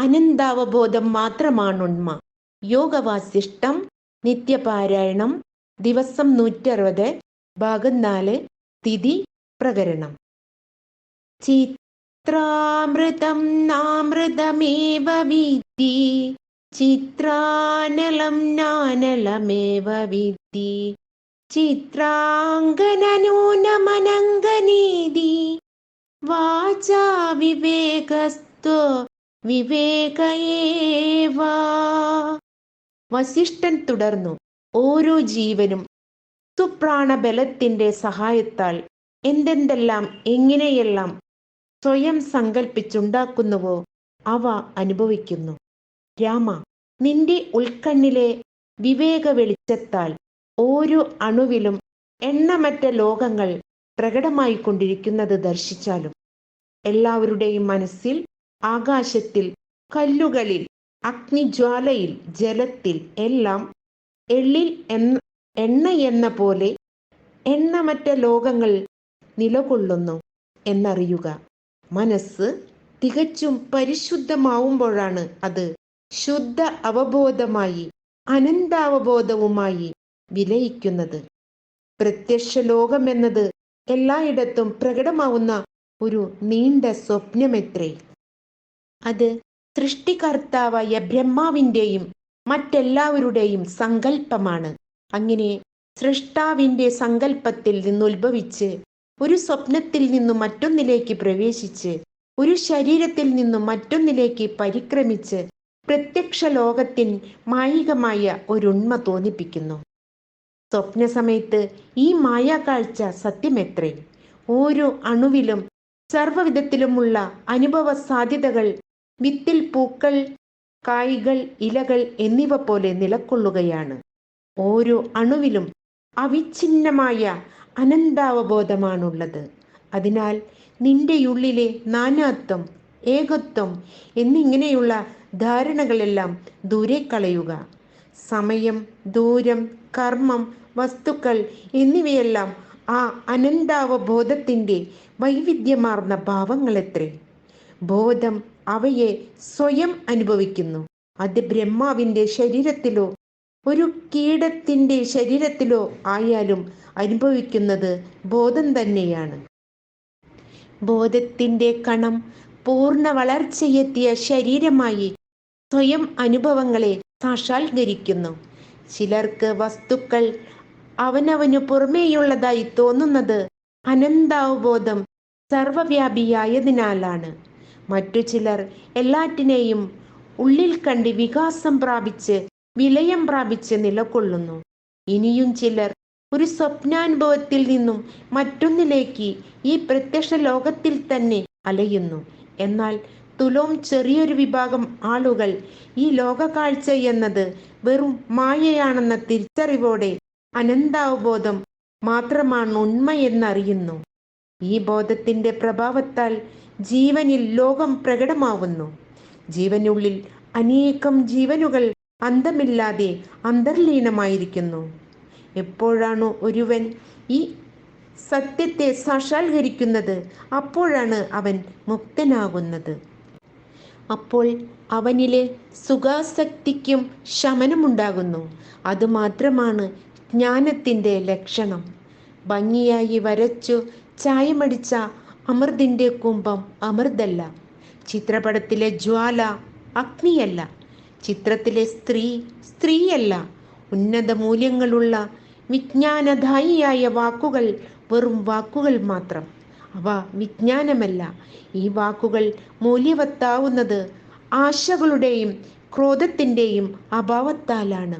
അനന്താവബോധം മാത്രമാണുണ്മ. യോഗവാസിഷ്ടം നിത്യപാരായണം ദിവസം നൂറ്ററുപത് ഭാഗം നാല് തിഥി പ്രകരണം. ചിത്രാമൃതം നാമൃതമേവ വിദ്ധി. ചിത്രാനലം നാനലമേവ വിദ്ധി. ചിത്രാങ്കനൂനമനങ്കനീതി വാചാ വിവേകസ്തു വിവേകയേവാ. വസിഷ്ഠൻ തുടർന്നു ഓരോ ജീവനും സുപ്രാണബലത്തിന്റെ സഹായത്താൽ എന്തെന്തെല്ലാം എങ്ങനെയെല്ലാം സ്വയം സങ്കല്പിച്ചുണ്ടാക്കുന്നുവോ അവ അനുഭവിക്കുന്നു. രാമ നിന്റെ ഉൾക്കണ്ണിലെ വിവേക വെളിച്ചത്താൽ ഓരോ അണുവിലും എണ്ണമറ്റ ലോകങ്ങൾ പ്രകടമായിക്കൊണ്ടിരിക്കുന്നത് ദർശിച്ചാലും എല്ലാവരുടെയും മനസ്സിൽ ആകാശത്തിൽ കല്ലുകളിൽ അഗ്നിജ്വാലയിൽ ജലത്തിൽ എല്ലാം എള്ളിൽ എന്ന എണ്ണ എന്ന പോലെ എണ്ണമറ്റ ലോകങ്ങൾ നിലകൊള്ളുന്നു എന്നറിയുക. മനസ്സ് തികച്ചും പരിശുദ്ധമാവുമ്പോഴാണ് അത് ശുദ്ധ അവബോധമായി അനന്താവബോധവുമായി വിലയിക്കുന്നത്. പ്രത്യക്ഷ ലോകമെന്നത് എല്ലായിടത്തും പ്രകടമാവുന്ന ഒരു നീണ്ട സ്വപ്നമെത്രേ. അത് സൃഷ്ടികർത്താവായ ബ്രഹ്മാവിന്റെയും മറ്റെല്ലാവരുടെയും സങ്കല്പമാണ് അങ്ങനെ സൃഷ്ടാവിന്റെ സങ്കല്പത്തിൽ നിന്നുത്ഭവിച്ച് ഒരു സ്വപ്നത്തിൽ നിന്നും മറ്റൊന്നിലേക്ക് പ്രവേശിച്ച് ഒരു ശരീരത്തിൽ നിന്നും മറ്റൊന്നിലേക്ക് പരിക്രമിച്ച് പ്രത്യക്ഷ ലോകത്തിൻ മായികമായ ഒരുണ്മ തോന്നിപ്പിക്കുന്നു. സ്വപ്ന സമയത്ത് ഈ മായാകാഴ്ച സത്യമെത്രേ. ഓരോ അണുവിലും സർവവിധത്തിലുമുള്ള അനുഭവ സാധ്യതകൾ വിത്തിൽ പൂക്കൾ കായ്കൾ ഇലകൾ എന്നിവ പോലെ നിലക്കൊള്ളുകയാണ്. ഓരോ അണുവിലും അവിഛിന്നമായ അനന്താവബോധമാണുള്ളത്. അതിനാൽ നിന്റെ ഉള്ളിലെ നാനാത്വം ഏകത്വം എന്നിങ്ങനെയുള്ള ധാരണകളെല്ലാം ദൂരെ കളയുക. സമയം ദൂരം കർമ്മം വസ്തുക്കൾ എന്നിവയെല്ലാം ആ അനന്താവബോധത്തിന്റെ വൈവിധ്യമാർന്ന ഭാവങ്ങളെത്രേ. ബോധം അവയെ സ്വയം അനുഭവിക്കുന്നു. അത് ബ്രഹ്മാവിന്റെ ശരീരത്തിലോ ഒരു കീടത്തിന്റെ ശരീരത്തിലോ ആയാലും അനുഭവിക്കുന്നത് ബോധം തന്നെയാണ്. ബോധത്തിന്റെ കണം പൂർണ വളർച്ചയെത്തിയ ശരീരമായി സ്വയം അനുഭവങ്ങളെ സാക്ഷാത്കരിക്കുന്നു. ചിലർക്ക് വസ്തുക്കൾ അവനവനു പുറമേയുള്ളതായി തോന്നുന്നത് അനന്താവബോധം സർവവ്യാപിയായതിനാലാണ്. മറ്റു ചിലർ എല്ലാറ്റിനെയും ഉള്ളിൽ കണ്ട് വികാസം പ്രാപിച്ച് വിലയം പ്രാപിച്ച് നിലകൊള്ളുന്നു. ഇനിയും ചിലർ ഒരു സ്വപ്നാനുഭവത്തിൽ നിന്നും മറ്റൊന്നിലേക്ക് ഈ പ്രത്യക്ഷ ലോകത്തിൽ തന്നെ അലയുന്നു. എന്നാൽ തുലോം ചെറിയൊരു വിഭാഗം ആളുകൾ ഈ ലോകകാഴ്ച എന്നത് വെറും മായയാണെന്ന തിരിച്ചറിവോടെ അനന്താവബോധം മാത്രമാണ് ഉണ്മയെന്നറിയുന്നു. ഈ ബോധത്തിന്റെ പ്രഭാവത്താൽ ജീവനിൽ ലോകം പ്രകടമാവുന്നു. ജീവനുള്ളിൽ അനേകം ജീവനുകൾ അന്തമില്ലാതെ അന്തർലീനമായിരിക്കുന്നു. എപ്പോഴാണോ ഒരുവൻ ഈ സത്യത്തെ സാക്ഷാത്കരിക്കുന്നത് അപ്പോഴാണ് അവൻ മുക്തനാകുന്നത്. അപ്പോൾ അവനിലെ സുഖാസക്തിക്കും ശമനമുണ്ടാകുന്നു. അതുമാത്രമാണ് ജ്ഞാനത്തിന്റെ ലക്ഷണം. ഭംഗിയായി വരച്ചു ചായമടിച്ച അമൃതിന്റെ കുംഭം അമൃതല്ല. ചിത്രപടത്തിലെ ജ്വാല അഗ്നിയല്ല. ചിത്രത്തിലെ സ്ത്രീ സ്ത്രീയല്ല. ഉന്നത മൂല്യങ്ങളുള്ള വിജ്ഞാനധായിയായ വാക്കുകൾ വെറും വാക്കുകൾ മാത്രം. അവ വിജ്ഞാനമല്ല. ഈ വാക്കുകൾ മൂല്യവത്താവുന്നത് ആശകളുടെയും ക്രോധത്തിന്റെയും അഭാവത്താലാണ്.